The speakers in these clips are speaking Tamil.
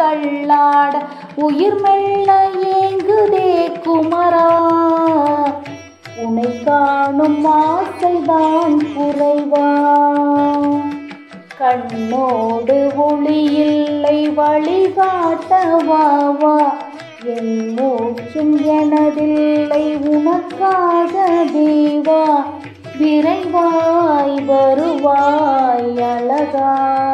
தள்ளாட உயிர் மெல்ல ஏங்குதே குமரா. உனை காணும் ஆசைதான் குறைவா. கண்ணோடு ஒளி இல்லை வழிகாட்டவா வா. என் மூச்சும் எனதில்லை உனக்காக தேவா. விரைவாய் வருவாய் அழகா.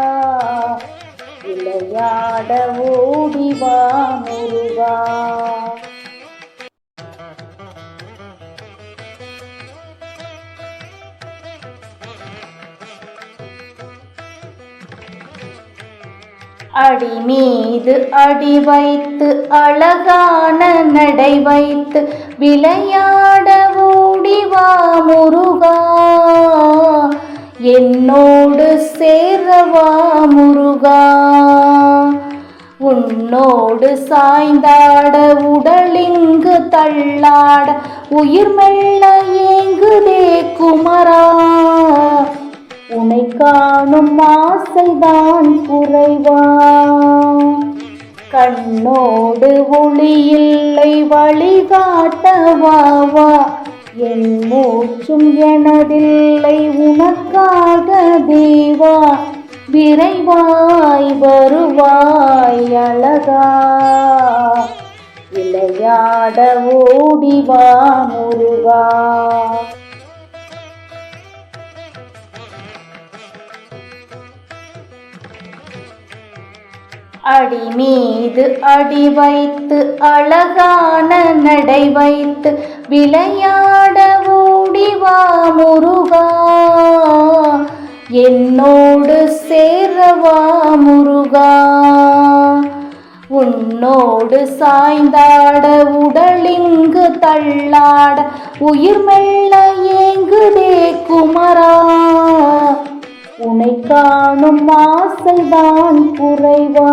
விளையாட ஓடிவா முருகா. அடி மீது அடி வைத்து அழகான நடை வைத்து விளையாட ஓடிவா முருகா. என்னோடு சேரவா உன்னோடு சாய்ந்தாட உடலிங்கு தள்ளாட உயிர் மெல்ல ஏங்குதே குமரா. உனை காணும் ஆசைதான் குறைவா. கண்ணோடு ஒளியில்லை வழிகாட்டவாவா என் மூச்சும் எனதில்லை உனக்காக தேவா. விரைவாய் வருவாய் அழகா. விளையாட ஓடிவா முருகா. அடி மீது அடி வைத்து அழகான நடை வைத்து விளையாட ஓடிவா முருகா. என்னோடு சேரவா முருகா? உன்னோடு சாய்ந்தாட உடலிங்கு தள்ளாட உயிர் மெல்ல ஏங்குதே குமரா. உனை காணும் ஆசைதான் குறைவா.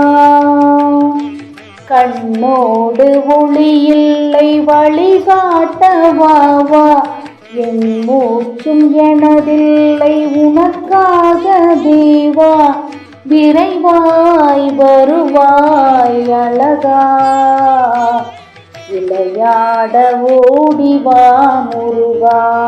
கண்ணோடு ஒளி இல்லை வழிகாட்டவா என் மூச்சும் எனதில்லை உனக்காக தேவா. விரைவாய் வருவாய் அழகா. விளையாட ஓடிவா முருகா.